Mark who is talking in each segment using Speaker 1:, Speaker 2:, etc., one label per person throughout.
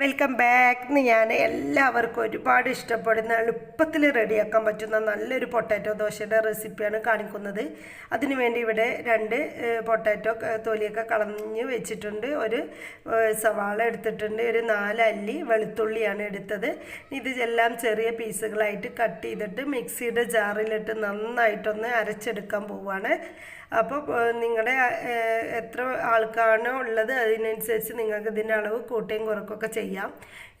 Speaker 1: Welcome back എന്ന് ഞാൻ എല്ലാവർക്കും ഒരുപാട് ഇഷ്ടപ്പെടുന്ന എളുപ്പത്തിൽ റെഡിയാക്കാൻ പറ്റുന്ന നല്ലൊരു പൊട്ടാറ്റോ ദോശയുടെ റെസിപ്പിയാണ് കാണിക്കുന്നത്. അതിനുവേണ്ടി ഇവിടെ രണ്ട് പൊട്ടാറ്റോ തൊലിയൊക്കെ കളഞ്ഞ് വെച്ചിട്ടുണ്ട്. ഒരു സവാള എടുത്തിട്ടുണ്ട്. ഒരു നാല് അല്ലി വെളുത്തുള്ളിയാണ് എടുത്തത്. ഇത് എല്ലാം ചെറിയ പീസുകളായിട്ട് കട്ട് ചെയ്തിട്ട് മിക്സിയുടെ ജാറിലിട്ട് നന്നായിട്ടൊന്ന് അരച്ചെടുക്കാൻ പോവുകയാണ് അപ്പോൾ നിങ്ങളുടെ എത്ര ആൾക്കാണോ ഉള്ളത് അതിനനുസരിച്ച് നിങ്ങൾക്ക് ഇതിന്റെ അളവ് കൂട്ടുകയും കുറക്കുകയൊക്കെ ചെയ്യാം.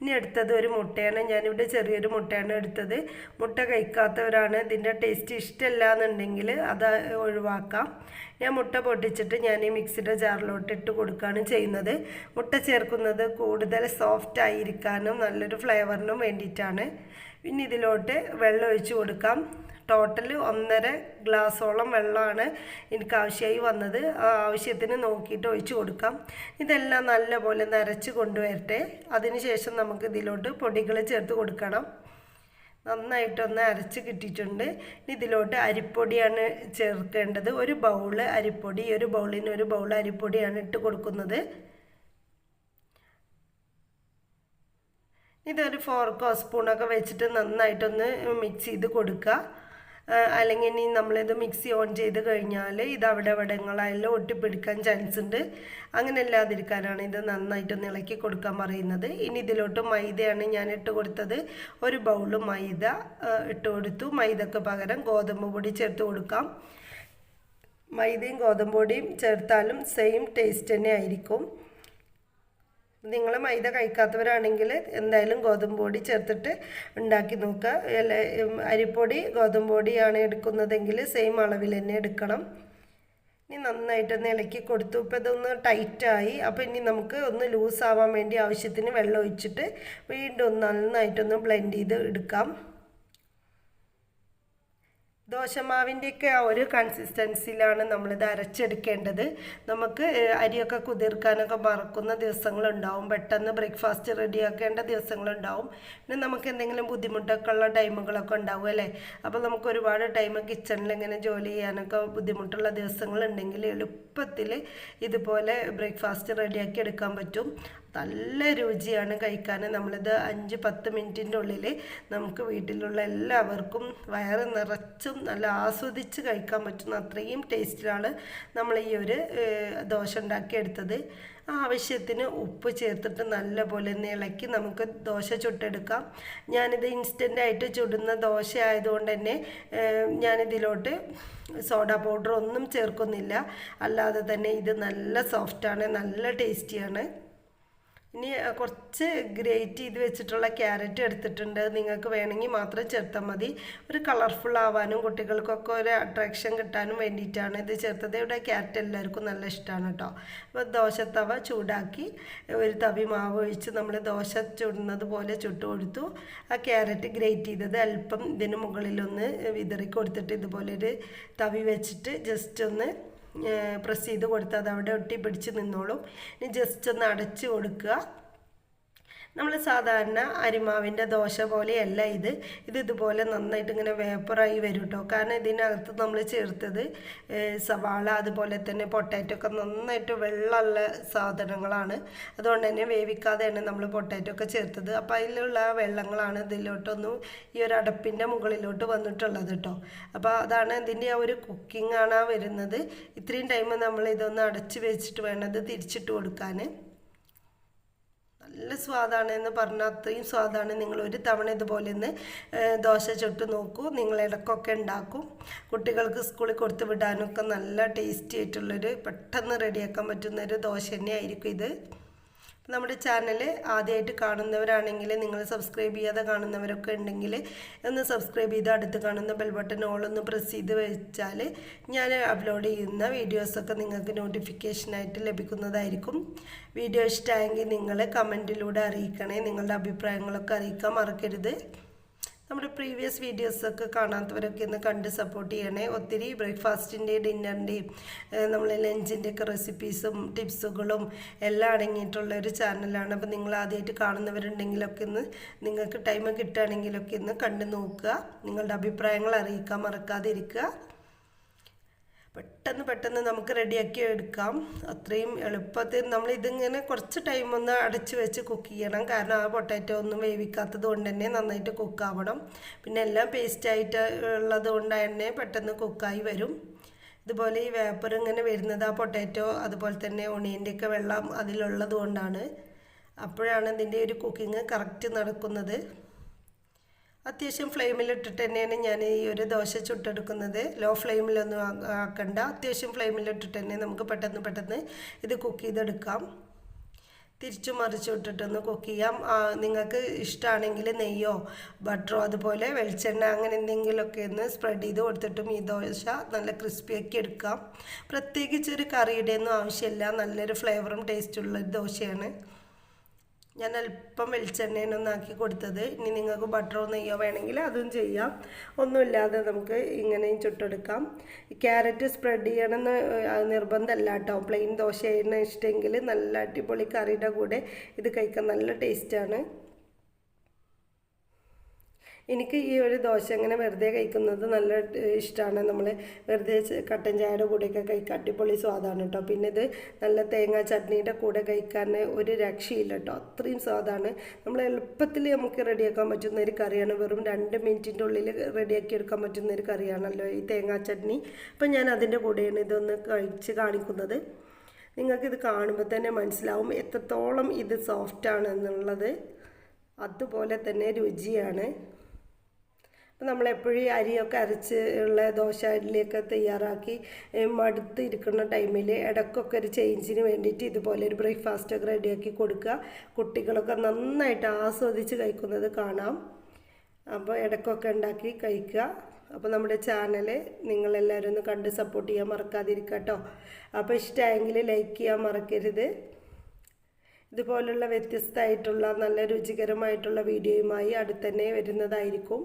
Speaker 1: ഇനി എടുത്തത് ഒരു മുട്ടയാണ്. ഞാനിവിടെ ചെറിയൊരു മുട്ടയാണ് എടുത്തത്. മുട്ട കഴിക്കാത്തവരാണ്. ഇതിന്റെ ടേസ്റ്റ് ഇഷ്ടമല്ല എന്നുണ്ടെങ്കിൽ അത് ഒഴിവാക്കാം. ഞാൻ മുട്ട പൊട്ടിച്ചിട്ട് ഞാൻ ഈ മിക്സിയുടെ ജാറിലോട്ട് ഇട്ട് കൊടുക്കുകയാണ് ചെയ്യുന്നത്. മുട്ട ചേർക്കുന്നത് കൂടുതൽ സോഫ്റ്റ് ആയിരിക്കാനും നല്ലൊരു ഫ്ലേവറിനും വേണ്ടിയിട്ടാണ്. പിന്നെ ഇതിലോട്ട് വെള്ളം ഒഴിച്ച് കൊടുക്കാം. ടോട്ടൽ ഒന്നര ഗ്ലാസോളം വെള്ളമാണ് എനിക്ക് ആവശ്യമായി വന്നത് ആവശ്യത്തിന് നോക്കിയിട്ട് ഒഴിച്ച് കൊടുക്കാം. ഇതെല്ലാം നല്ലപോലെ നരച്ച് കൊണ്ടുവരട്ടെ. അതിനുശേഷം നമുക്ക് ഇതിലോട്ട് പൊടികൾ ചേർത്ത് കൊടുക്കണം. നന്നായിട്ടൊന്ന് അരച്ച് കിട്ടിയിട്ടുണ്ട്. ഇതിലോട്ട് അരിപ്പൊടിയാണ് ചേർക്കേണ്ടത്. ഒരു ബൗൾ അരിപ്പൊടി ഒരു ബൗളിന് ഒരു ബൗൾ അരിപ്പൊടിയാണ് ഇട്ട് കൊടുക്കുന്നത്. ഇതൊരു ഫോർക്കോ സ്പൂണൊക്കെ വെച്ചിട്ട് നന്നായിട്ടൊന്ന് മിക്സ് ചെയ്ത് കൊടുക്കുക. അല്ലെങ്കിൽ ഇനി നമ്മളിത് മിക്സി ഓൺ ചെയ്ത് കഴിഞ്ഞാൽ ഇത് അവിടെ ഇവിടങ്ങളെല്ലാം ഒട്ടിപ്പിടിക്കാൻ ചാൻസ് ഉണ്ട്. അങ്ങനെ ഇല്ലാതിരിക്കാനാണ് ഇത് നന്നായിട്ടൊന്ന് ഇളക്കി കൊടുക്കാൻ പറയുന്നത്. ഇനി ഇതിലോട്ട് മൈദയാണ് ഞാൻ ഇട്ട് കൊടുത്തത്. ഒരു ബൗൾ മൈദ ഇട്ട് കൊടുത്തു. മൈദക്ക് പകരം ഗോതമ്പ് പൊടി ചേർത്ത് കൊടുക്കാം. മൈദയും ഗോതമ്പ് പൊടിയും ചേർത്താലും സെയിം ടേസ്റ്റ് തന്നെ ആയിരിക്കും. നിങ്ങൾ മൈദ കഴിക്കാത്തവരാണെങ്കിൽ എന്തായാലും ഗോതമ്പ് പൊടി ചേർത്തിട്ട് ഉണ്ടാക്കി നോക്കുക. അല്ല അരിപ്പൊടി ഗോതമ്പ് പൊടിയാണ് എടുക്കുന്നതെങ്കിൽ സെയിം അളവിൽ തന്നെ എടുക്കണം. ഇനി നന്നായിട്ടൊന്ന് ഇളക്കി കൊടുത്തു. ഇപ്പോൾ ഇതൊന്ന് ടൈറ്റായി അപ്പോൾ ഇനി നമുക്ക് ഒന്ന് ലൂസ് ആവാൻ വേണ്ടി ആവശ്യത്തിന് വെള്ളം ഒഴിച്ചിട്ട് വീണ്ടും നന്നായിട്ടൊന്ന് ബ്ലെൻഡ് ചെയ്ത് എടുക്കാം. ദോശമാവിന്റെയൊക്കെ ആ ഒരു കൺസിസ്റ്റൻസിയിലാണ് നമ്മളിത് അരച്ചെടുക്കേണ്ടത്. നമുക്ക് അരിയൊക്കെ കുതിർക്കാനൊക്കെ മറക്കുന്ന ദിവസങ്ങളുണ്ടാവും. പെട്ടെന്ന് ബ്രേക്ക്ഫാസ്റ്റ് റെഡിയാക്കേണ്ട ദിവസങ്ങളുണ്ടാവും. പിന്നെ നമുക്ക് എന്തെങ്കിലും ബുദ്ധിമുട്ടൊക്കെ ഉള്ള ടൈമുകളൊക്കെ ഉണ്ടാവും അല്ലേ? അപ്പോൾ നമുക്ക് ഒരുപാട് ടൈം കിച്ചണിൽ ഇങ്ങനെ ജോലി ചെയ്യാനൊക്കെ ബുദ്ധിമുട്ടുള്ള ദിവസങ്ങളുണ്ടെങ്കിൽ എളുപ്പത്തിൽ ഇതുപോലെ ബ്രേക്ക്ഫാസ്റ്റ് റെഡിയാക്കി എടുക്കാൻ പറ്റും. നല്ല രുചിയാണ് കഴിക്കാൻ. നമ്മളിത് അഞ്ച് പത്ത് മിനിറ്റിന്റെ ഉള്ളിൽ നമുക്ക് വീട്ടിലുള്ള എല്ലാവർക്കും വയറ് നിറച്ചും നല്ല ആസ്വദിച്ച് കഴിക്കാൻ പറ്റുന്ന അത്രയും ടേസ്റ്റിലാണ് നമ്മൾ ഈ ഒരു ദോശ ഉണ്ടാക്കിയെടുത്തത്. ആവശ്യത്തിന് ഉപ്പ് ചേർത്തിട്ട് നല്ലപോലെ ഒന്ന് ഇളക്കി നമുക്ക് ദോശ ചുട്ടെടുക്കാം. ഞാനിത് ഇൻസ്റ്റന്റായിട്ട് ചുടുന്ന ദോശ ആയതുകൊണ്ട് തന്നെ ഞാനിതിലോട്ട് സോഡ പൗഡർ ഒന്നും ചേർക്കുന്നില്ല. അല്ലാതെ തന്നെ ഇത് നല്ല സോഫ്റ്റാണ് നല്ല ടേസ്റ്റിയാണ്. ഇനി കുറച്ച് ഗ്രേറ്റ് ചെയ്ത് വെച്ചിട്ടുള്ള ക്യാരറ്റ് എടുത്തിട്ടുണ്ട്. നിങ്ങൾക്ക് വേണമെങ്കിൽ മാത്രം ചേർത്താൽ മതി. ഒരു കളർഫുൾ ആവാനും കുട്ടികൾക്കൊക്കെ ഒരു അട്രാക്ഷൻ കിട്ടാനും വേണ്ടിയിട്ടാണ് ഇത് ചേർത്തത്. ഇവിടെ ക്യാരറ്റ് എല്ലാവർക്കും നല്ല ഇഷ്ടമാണ് കേട്ടോ. അപ്പോൾ ദോശത്തവ ചൂടാക്കി ഒരു തവി മാവ് ഒഴിച്ച് നമ്മൾ ദോശ ചുടുന്നത് പോലെ ചുട്ട് കൊടുത്തു. ആ ക്യാരറ്റ് ഗ്രേറ്റ് ചെയ്തത് അല്പം ഇതിന് മുകളിലൊന്ന് വിതറി കൊടുത്തിട്ട് ഇതുപോലെ ഒരു തവി വെച്ചിട്ട് ജസ്റ്റ് ഒന്ന് പ്രസ് ചെയ്ത് കൊടുത്താൽ അത് അവിടെ ഒട്ടി പിടിച്ച് നിന്നോളും. ഇനി ജസ്റ്റ് ഒന്ന് അടച്ച് കൊടുക്കുക. നമ്മൾ സാധാരണ അരിമാവിന്റെ ദോശ പോലെയല്ല ഇത്. ഇത് ഇതുപോലെ നന്നായിട്ട് ഇങ്ങനെ വേപ്പറായി വരും കേട്ടോ കാരണം ഇതിനകത്ത് നമ്മൾ ചേർത്തത് സവാള അതുപോലെ തന്നെ പൊട്ടാറ്റോ ഒക്കെ നന്നായിട്ട് വെള്ളമുള്ള സാധനങ്ങളാണ്. അതുകൊണ്ട് തന്നെ വേവിക്കാതെയാണ് നമ്മൾ പൊട്ടാറ്റോ ഒക്കെ ചേർത്തത്. അപ്പോൾ അതിലുള്ള വെള്ളങ്ങളാണ് ഇതിലോട്ടൊന്നും ഈ ഒരു അടപ്പിന്റെ മുകളിലോട്ട് വന്നിട്ടുള്ളത് കേട്ടോ അപ്പോൾ അതാണ് ഇതിന്റെ ആ ഒരു കുക്കിംഗ് ആണ് വരുന്നത്. ഇത്രയും ടൈം നമ്മൾ ഇതൊന്ന് അടച്ച് വെച്ചിട്ട് വേണം ഇത് തിരിച്ചിട്ട് കൊടുക്കാൻ നല്ല സ്വാദാണ് എന്ന് പറഞ്ഞ അത്രയും സ്വാദാണ്. നിങ്ങൾ ഒരു തവണ ഇതുപോലെ ഒന്ന് ദോശ ചുട്ട് നോക്കൂ. നിങ്ങൾ ഇടക്കൊക്കെ ഉണ്ടാക്കും. കുട്ടികൾക്ക് സ്കൂളിൽ കൊടുത്തു വിടാനൊക്കെ നല്ല ടേസ്റ്റി ആയിട്ടുള്ളൊരു പെട്ടെന്ന് റെഡിയാക്കാൻ പറ്റുന്നൊരു ദോശ തന്നെയായിരിക്കും ഇത്. നമ്മുടെ ചാനൽ ആദ്യമായിട്ട് കാണുന്നവരാണെങ്കിൽ നിങ്ങൾ സബ്സ്ക്രൈബ് ചെയ്യാതെ കാണുന്നവരൊക്കെ ഉണ്ടെങ്കിൽ ഒന്ന് സബ്സ്ക്രൈബ് ചെയ്ത് അടുത്ത് കാണുന്ന ബെൽ ബട്ടൺ ഓളൊന്ന് പ്രസ് ചെയ്ത് വെച്ചാൽ ഞാൻ അപ്ലോഡ് ചെയ്യുന്ന വീഡിയോസൊക്കെ നിങ്ങൾക്ക് നോട്ടിഫിക്കേഷനായിട്ട് ലഭിക്കുന്നതായിരിക്കും. വീഡിയോ ഇഷ്ടമായെങ്കിൽ നിങ്ങൾ കമന്റിലൂടെ അറിയിക്കണേ. നിങ്ങളുടെ അഭിപ്രായങ്ങളൊക്കെ അറിയിക്കാൻ മറക്കരുത്. നമ്മുടെ പ്രീവിയസ് വീഡിയോസൊക്കെ കാണാത്തവരൊക്കെ ഒന്ന് കണ്ട് സപ്പോർട്ട് ചെയ്യണേ. ഒത്തിരി ബ്രേക്ക്ഫാസ്റ്റിന്റെയും ഡിന്നറിന്റെയും നമ്മളെ ലഞ്ചിന്റെ ഒക്കെ റെസിപ്പീസും ടിപ്സുകളും എല്ലാം അടങ്ങിയിട്ടുള്ള ഒരു ചാനലാണ് അപ്പോൾ നിങ്ങൾ ആദ്യമായിട്ട് കാണുന്നവരുണ്ടെങ്കിലൊക്കെ ഒന്ന് നിങ്ങൾക്ക് ടൈം കിട്ടുകയാണെങ്കിലൊക്കെ ഒന്ന് കണ്ടു നോക്കുക. നിങ്ങളുടെ അഭിപ്രായങ്ങൾ അറിയിക്കാൻ മറക്കാതിരിക്കുക. പെട്ടെന്ന് പെട്ടെന്ന് നമുക്ക് റെഡിയാക്കി എടുക്കാം. അത്രയും എളുപ്പത്തിൽ നമ്മൾ ഇതിങ്ങനെ കുറച്ച് ടൈം ഒന്ന് അടച്ച് വെച്ച് കുക്ക് ചെയ്യണം. കാരണം ആ പൊട്ടാറ്റോ ഒന്നും വേവിക്കാത്തത് കൊണ്ട് തന്നെ നന്നായിട്ട് കുക്കാവണം പിന്നെ എല്ലാം പേസ്റ്റായിട്ട് ഉള്ളത് കൊണ്ട് തന്നെ പെട്ടെന്ന് കുക്കായി വരും. ഇതുപോലെ ഈ വേപ്പർ ഇങ്ങനെ വരുന്നത് ആ പൊട്ടാറ്റോ അതുപോലെ തന്നെ ഒണിയന്റെയൊക്കെ വെള്ളം അതിലുള്ളത് കൊണ്ടാണ്. അപ്പോഴാണ് ഇതിന്റെ ഒരു കുക്കിംഗ് കറക്റ്റ് നടക്കുന്നത്. അത്യാവശ്യം ഫ്ലെയിമിലിട്ടിട്ട് തന്നെയാണ് ഞാൻ ഈ ഒരു ദോശ ചുട്ടെടുക്കുന്നത്. ലോ ഫ്ലെയിമിലൊന്നും ആക്കണ്ട. അത്യാവശ്യം ഫ്ലെയിമിലിട്ടിട്ട് തന്നെ നമുക്ക് പെട്ടെന്ന് പെട്ടെന്ന് ഇത് കുക്ക് ചെയ്തെടുക്കാം. തിരിച്ചു മറിച്ചു ഇട്ടിട്ടൊന്ന് കുക്ക് ചെയ്യാം. നിങ്ങൾക്ക് ഇഷ്ടമാണെങ്കിൽ നെയ്യോ ബട്ടറോ അതുപോലെ വെളിച്ചെണ്ണ അങ്ങനെ എന്തെങ്കിലുമൊക്കെ ഒന്ന് സ്പ്രെഡ് ചെയ്ത് കൊടുത്തിട്ടും ഈ ദോശ നല്ല ക്രിസ്പിയൊക്കെ എടുക്കാം. പ്രത്യേകിച്ച് ഒരു കറിയുടെ ഒന്നും ആവശ്യമില്ല. നല്ലൊരു ഫ്ലേവറും ടേസ്റ്റുള്ള ദോശയാണ്. ഞാൻ അല്പം വെളിച്ചെണ്ണയാണ് ഒന്നാക്കി കൊടുത്തത്. ഇനി നിങ്ങൾക്ക് ബട്ടറോ നെയ്യോ വേണമെങ്കിൽ അതും ചെയ്യാം. ഒന്നുമില്ലാതെ നമുക്ക് ഇങ്ങനെയും ചുട്ടെടുക്കാം. ക്യാരറ്റ് സ്പ്രെഡ് ചെയ്യണമെന്ന് നിർബന്ധമല്ല കേട്ടോ. പ്ലെയിൻ ദോശ ദോശയാണ് ഇഷ്ടമെങ്കിൽ നല്ല അടിപൊളി കറിയുടെ കൂടെ ഇത് കഴിക്കാൻ നല്ല ടേസ്റ്റാണ് എനിക്ക് ഈ ഒരു ദോശ ഇങ്ങനെ വെറുതെ കഴിക്കുന്നത് നല്ല ഇഷ്ടമാണ് നമ്മൾ വെറുതെ കട്ടൻ ചായയുടെ കൂടെയൊക്കെ കഴിക്കാൻ അടിപൊളി സ്വാദാണ് കേട്ടോ പിന്നെ ഇത് നല്ല തേങ്ങാ ചട്നിയുടെ കൂടെ കഴിക്കാൻ ഒരു രക്ഷയില്ല കേട്ടോ അത്രയും സ്വാദാണ്. നമ്മൾ എളുപ്പത്തിൽ നമുക്ക് റെഡിയാക്കാൻ പറ്റുന്ന ഒരു കറിയാണ്. വെറും രണ്ട് മിനിറ്റിന്റെ ഉള്ളിൽ റെഡിയാക്കി എടുക്കാൻ പറ്റുന്ന ഒരു കറിയാണല്ലോ ഈ തേങ്ങാ ചട്നി. അപ്പം ഞാൻ അതിന്റെ കൂടെയാണ് ഇതൊന്ന് കഴിച്ച് കാണിക്കുന്നത്. നിങ്ങൾക്കിത് കാണുമ്പോൾ തന്നെ മനസ്സിലാവും എത്രത്തോളം ഇത് സോഫ്റ്റാണ് എന്നുള്ളത് അതുപോലെ തന്നെ രുചിയാണ്. അപ്പം നമ്മളെപ്പോഴും അരിയൊക്കെ അരച്ച് ഉള്ള ദോശ ഇഡ്ഡലിയൊക്കെ തയ്യാറാക്കി മടുത്തിരിക്കുന്ന ടൈമിൽ ഇടയ്ക്കൊക്കെ ഒരു ചേഞ്ചിന് വേണ്ടിയിട്ട് ഇതുപോലെ ഒരു ബ്രേക്ക്ഫാസ്റ്റ് ഒക്കെ റെഡിയാക്കി കൊടുക്കുക. കുട്ടികളൊക്കെ നന്നായിട്ട് ആസ്വദിച്ച് കഴിക്കുന്നത് കാണാം. അപ്പോൾ ഇടയ്ക്കൊക്കെ ഉണ്ടാക്കി കഴിക്കുക. അപ്പോൾ നമ്മുടെ ചാനൽ നിങ്ങളെല്ലാവരും ഒന്ന് കണ്ട് സപ്പോർട്ട് ചെയ്യാൻ മറക്കാതിരിക്കുക കേട്ടോ. അപ്പോൾ ഇഷ്ടമായെങ്കിൽ ലൈക്ക് ചെയ്യാൻ മറക്കരുത്. ഇതുപോലുള്ള വ്യത്യസ്തമായിട്ടുള്ള നല്ല രുചികരമായിട്ടുള്ള വീഡിയോയുമായി അടുത്തന്നെ വരുന്നതായിരിക്കും.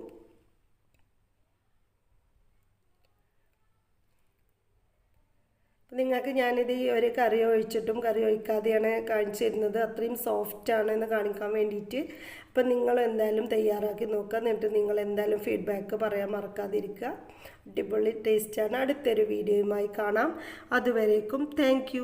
Speaker 1: നിങ്ങൾക്ക് ഞാനിത് ഈ ഒരു കറി ഒഴിച്ചിട്ടും കറി ഒഴിക്കാതെയാണ് കാണിച്ചു തരുന്നത്. അത്രയും സോഫ്റ്റ് ആണ് എന്ന് കാണിക്കാൻ വേണ്ടിയിട്ട്. അപ്പം നിങ്ങൾ എന്തായാലും തയ്യാറാക്കി നോക്കുക. എന്നിട്ട് നിങ്ങൾ എന്തായാലും ഫീഡ്ബാക്ക് പറയാൻ മറക്കാതിരിക്കുക. അടിപൊളി ടേസ്റ്റാണ് അടുത്തൊരു വീഡിയോയുമായി കാണാം. അതുവരേക്കും താങ്ക്